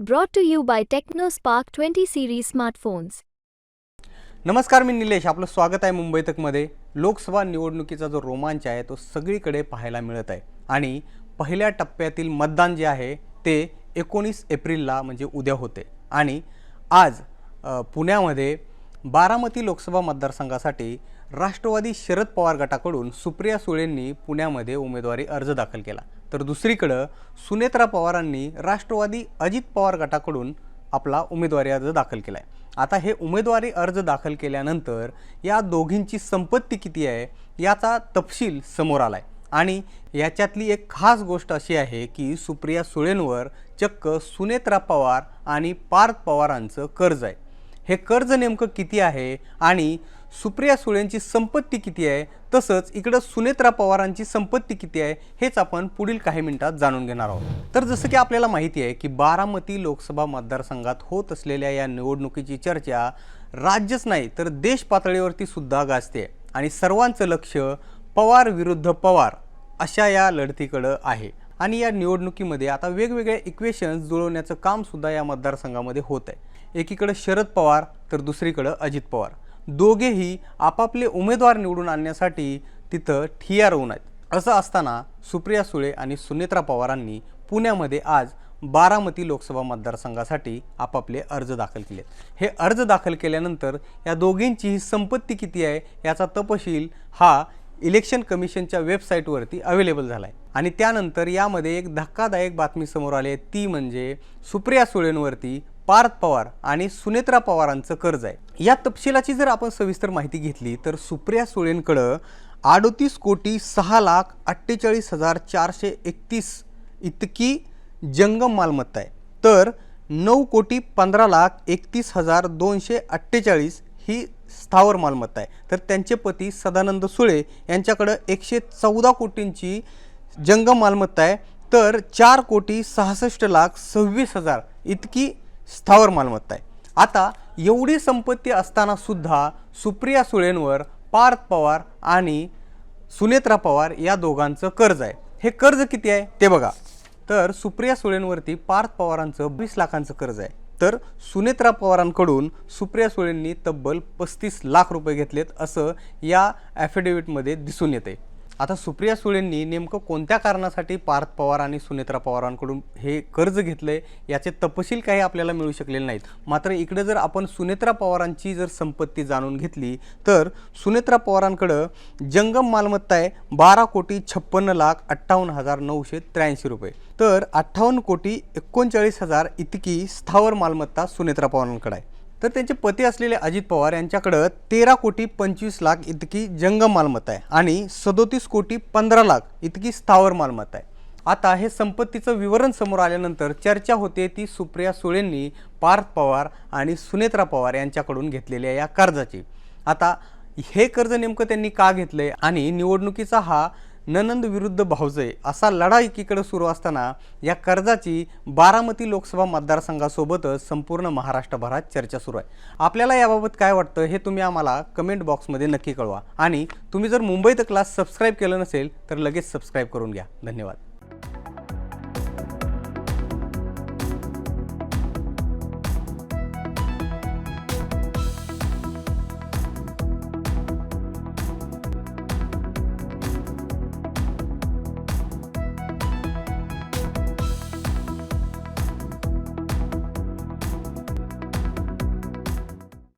Brought to you by by TechnoSpark 20 series smartphones. नमस्कार मी निलेश. आपलं स्वागत आहे मुंबई तकमध्ये. लोकसभा निवडणुकीचा जो रोमांच आहे तो सगळीकडे पाहायला मिळत आहे. आणि पहिल्या टप्प्यातील मतदान जे आहे ते एकोणीस एप्रिलला म्हणजे उद्या होते. आणि आज पुण्यामध्ये बारामती लोकसभा मतदारसंघासाठी राष्ट्रवादी शरद पवार गटाकडून सुप्रिया सुळेंनी पुण्यामध्ये उमेदवारी अर्ज दाखल केला. तर दुसरीकडं सुनेत्रा पवारांनी राष्ट्रवादी अजित पवार गटाकडून आपला उमेदवारी अर्ज दाखल केला आहे आता हे उमेदवारी अर्ज दाखल केल्यानंतर या दोघींची संपत्ती किती आहे याचा तपशील समोर आला आहे आणि याच्यातली एक खास गोष्ट अशी आहे की सुप्रिया सुळेंवर चक्क सुनेत्रा पवार आणि पार्थ पवारांचं कर्ज आहे. हे कर्ज नेमकं किती आहे आणि सुप्रिया सुळेंची संपत्ती किती आहे? तसंच इकडं सुनेत्रा पवारांची संपत्ती किती आहे? हेच आपण पुढील काही मिनिटात जाणून घेणार आहोत. तर जसं की आपल्याला माहिती आहे की बारामती लोकसभा मतदारसंघात होत असलेल्या या निवडणुकीची चर्चा राज्यच नाही तर देश पातळीवरती सुद्धा गाजते. आणि सर्वांचं लक्ष पवार विरुद्ध पवार अशा या लढतीकडं आहे. आणि या निवडणुकीमध्ये आता वेगवेगळे इक्वेशन्स जुळवण्याचं काम सुद्धा या मतदारसंघामध्ये होत आहे एकीकडं शरद पवार तर दुसरीकडं अजित पवार. दोघेही आपापले उमेदवार निवडून आणण्यासाठी तिथं ठिया राहून आहेत. असं असताना सुप्रिया सुळे आणि सुनेत्रा पवारांनी पुण्यामध्ये आज बारामती लोकसभा मतदारसंघासाठी आपापले अर्ज दाखल केलेत हे अर्ज दाखल केल्यानंतर या दोघींची संपत्ती किती आहे याचा तपशील हा इलेक्शन कमिशनच्या वेबसाईटवरती अवेलेबल झाला आहे आणि त्यानंतर यामध्ये एक धक्कादायक बातमी समोर आली आहे. ती म्हणजे सुप्रिया सुळेंवरती पार्थ पवार आणि सुनेत्रा पवारांचं कर्ज आहे. या तपशिलाची जर आपण सविस्तर माहिती घेतली तर सुप्रिया सुळेंकडं अडोतीस कोटी सहा लाख अठ्ठेचाळीस हजार चारशे एकतीस इतकी जंगम मालमत्ता आहे. तर नऊ कोटी पंधरा लाख एकतीस हजार दोनशे अठ्ठेचाळीस ही स्थावर मालमत्ता आहे. तर त्यांचे पती सदानंद सुळे यांच्याकडं एकशे चौदा कोटींची जंगम मालमत्ता आहे. तर चार कोटी सहासष्ट लाख सव्वीस हजार इतकी स्थावर मालमत्ता आहे. आता एवढी संपत्ती असताना सुद्धा सुप्रिया सुळेंवर पार्थ पवार आणि सुनेत्रा पवार या दोघांचं कर्ज आहे. हे कर्ज किती आहे? ते बघा. तर सुप्रिया सुळेंवरती पार्थ पवारांचं वीस लाखांचं कर्ज आहे. तर सुनेत्रा पवारांकडून सुप्रिया सुळेंनी तब्बल पस्तीस लाख रुपये घेतलेत असं या ॲफिडेव्हिटमध्ये दिसून येते आता सुप्रिया सुळेंनी नेमकं कोणत्या कारणासाठी पार्थ पवार आणि सुनेत्रा पवारांकडून हे कर्ज घेतलंय याचे तपशील काही आपल्याला मिळू शकलेले नाहीत. मात्र इकडे जर आपण सुनेत्रा पवारांची जर संपत्ती जाणून घेतली तर सुनेत्रा पवारांकडं जंगम मालमत्ता आहे बारा कोटी छप्पन्न लाख अठ्ठावन्न हजार नऊशे त्र्याऐंशी रुपये. तर अठ्ठावन्न कोटी एकोणचाळीस हजार इतकी स्थावर मालमत्ता सुनेत्रा पवारांकडे आहे. तर त्यांचे पती असलेले अजित पवार यांच्याकडं तेरा कोटी पंचवीस लाख इतकी जंगम मालमत्ता आहे आणि सदोतीस कोटी पंधरा लाख इतकी स्थावर मालमत्ता आहे. आता हे संपत्तीचं विवरण समोर आल्यानंतर चर्चा होते ती सुप्रिया सुळेंनी पार्थ पवार आणि सुनेत्रा पवार यांच्याकडून घेतलेल्या या कर्जाची. आता हे कर्ज नेमकं त्यांनी का घेतलं आहे आणि निवडणुकीचा हा ननंद विरुद्ध भाऊजय असा लढा एकीकडे सुरू असताना या कर्जाची बारामती लोकसभा मतदारसंघासोबतच संपूर्ण महाराष्ट्रभरात चर्चा सुरू आहे. आपल्याला याबाबत काय वाटतं हे तुम्ही आम्हाला कमेंट बॉक्समध्ये नक्की कळवा. आणि तुम्ही जर मुंबईत क्लास सबस्क्राईब केलं नसेल तर लगेच सबस्क्राईब करून घ्या. धन्यवाद.